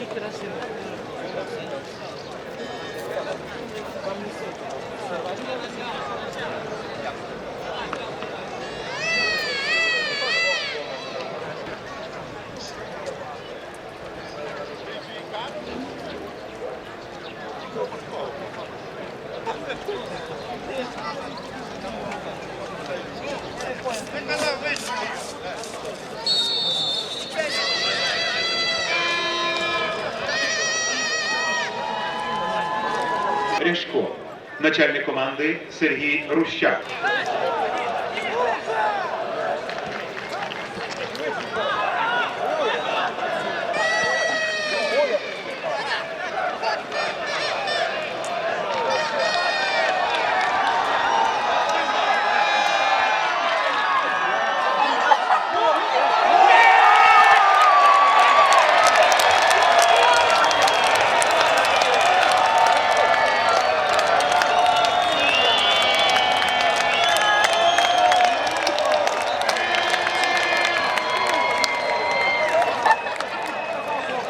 Muchas gracias. Ряшко, начальник команди Сергій Рущак.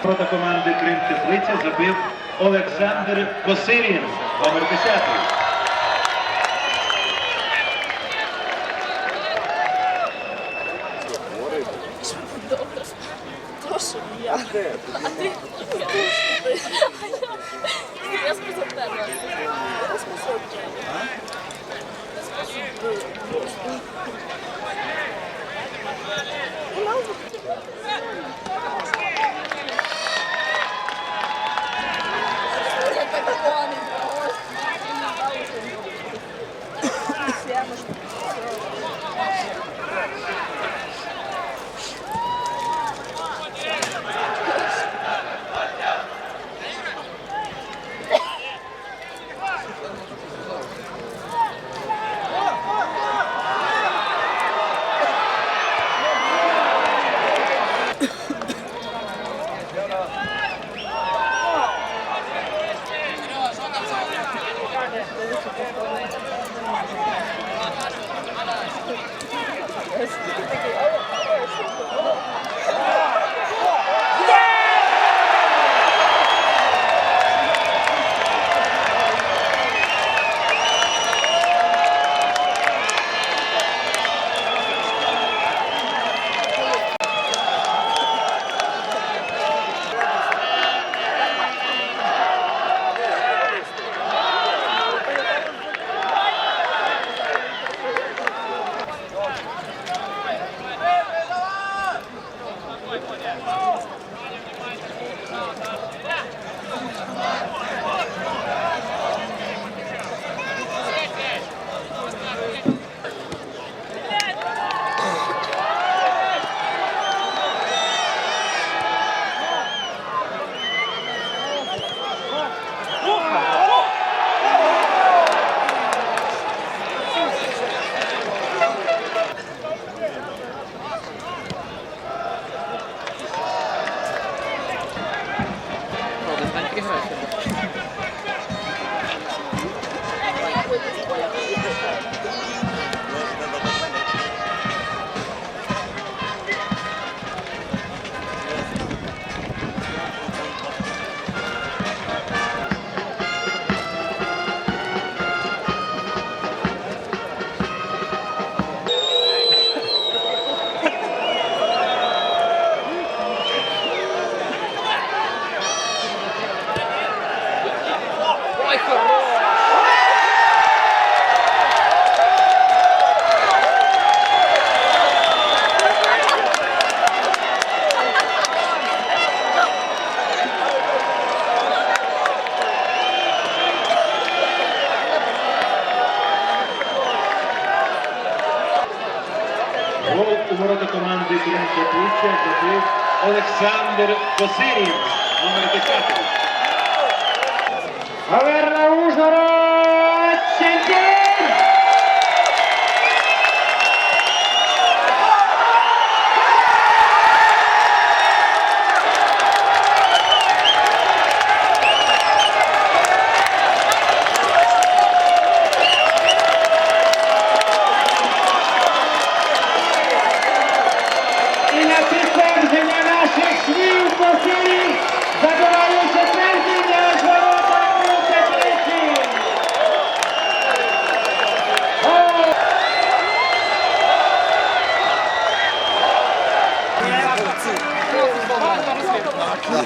Проти команди Крим Теплиця забив Олександр Косирін, номер 10. Прошу. Гол у ворота команди Крим Пуща забив Олександр Косирів, номер 10. Я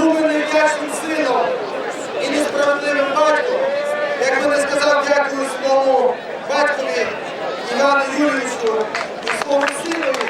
був би не сказав дякую своєму батькові Івану Юрійовичу і своєму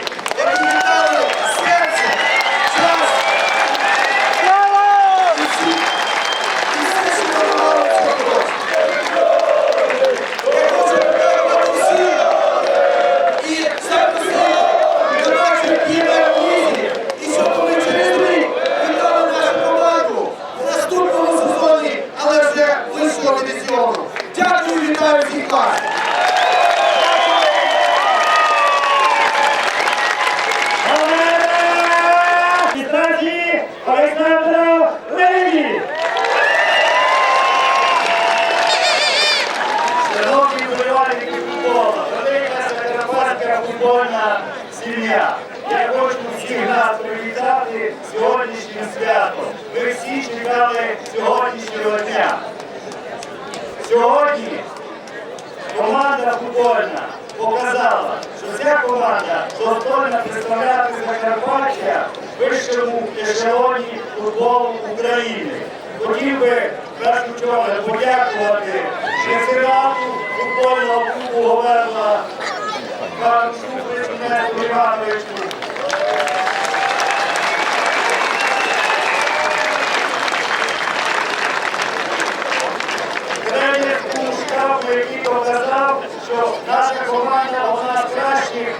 футбольна сім'я. Я хочу всіх нас привітати сьогоднішнім святом. Ви всі чекали сьогоднішнього дня. Сьогодні команда футбольна показала, що ця команда достойна представляти Закарпаття в вищому ешелоні футболу України. Хотів би першу чергу подякувати меценату футбольного клубу Говерла Карчуку Президенту Івановичу. тренерському штабу, який показав, що наша команда одна з кращих